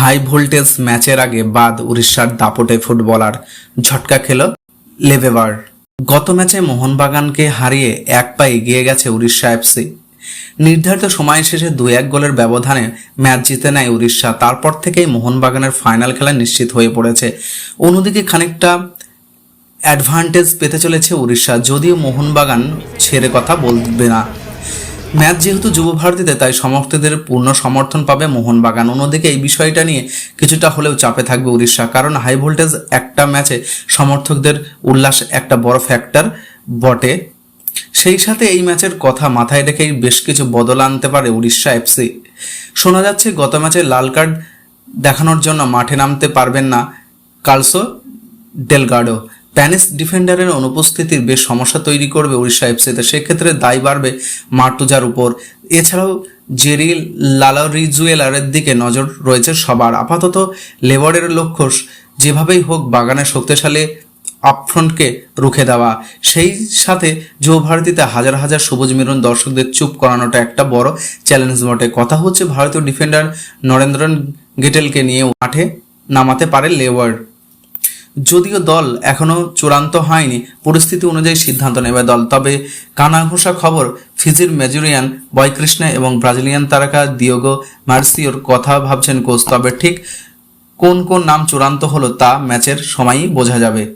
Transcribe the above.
High voltage ম্যাচের আগে বাদ উড়িষ্যার দাপটে ফুটবলার ঝটকা খেল লেভেবার গত ম্যাচে মোহনবাগানকে হারিয়ে এক পা এগিয়ে গেছে উড়িষ্যা এফসি নির্ধারিত সময় শেষে দু এক গোলের ব্যবধানে ম্যাচ জিতে নেয় উড়িষ্যা। তারপর থেকেই মোহনবাগানের ফাইনাল খেলা নিশ্চিত হয়ে পড়েছে। অন্যদিকে খানিকটা অ্যাডভান্টেজ পেতে চলেছে উড়িষ্যা, যদিও মোহনবাগান ছেড়ে কথা বলবে না। ম্যাচ যেহেতু যুব ভারতীতে তাই সমর্থকদের পূর্ণ সমর্থন পাবে মোহনবাগান। অন্যদিকে এই বিষয়টা নিয়ে কিছুটা হলেও চাপে থাকবে উড়িষ্যা, কারণ হাই ভোল্টেজ একটা ম্যাচে সমর্থকদের উল্লাস একটা বড় ফ্যাক্টর বটে। সেই সাথে এই ম্যাচের কথা মাথায় রেখেই বেশ কিছু বদল আনতে পারে উড়িষ্যা এফসি শোনা যাচ্ছে, গত ম্যাচে লাল কার্ড দেখানোর জন্য মাঠে নামতে পারবেন না কালসো ডেলগাডো। প্যানিস ডিফেন্ডারের অনুপস্থিতির বেশ সমস্যা তৈরি করবে উড়িষ্যা এফসিতে সেক্ষেত্রে দায় বাড়বে মার্টুজার উপর। এছাড়াও জেরি লালারিজুয়েলারের দিকে নজর রয়েছে সবার। আপাতত লেবরের লক্ষ্য যেভাবেই হোক বাগানের শক্তিশালী আপফ্রন্টকে রুখে দেওয়া। সেই সাথে যুব ভারতীতে হাজার হাজার সবুজ মেরুন দর্শকদের চুপ করানোটা একটা বড় চ্যালেঞ্জ বটে। কথা হচ্ছে, ভারতীয় ডিফেন্ডার নরেন্দ্রন গেটেলকে নিয়ে মাঠে নামাতে পারে লেওয়ার্ড। যদিও দল এখনও চূড়ান্ত হয়নি, পরিস্থিতি অনুযায়ী সিদ্ধান্ত নেবে দল। তবে কানাঘোষা খবর, ফিজির মেজুরিয়ান বয়কৃষ্ণ এবং ব্রাজিলিয়ান তারকা দিয়োগো মার্সিওর কথা ভাবছেন কোচ। তবে ঠিক কোন কোন নাম চূড়ান্ত হলো তা ম্যাচের সময়ই বোঝা যাবে।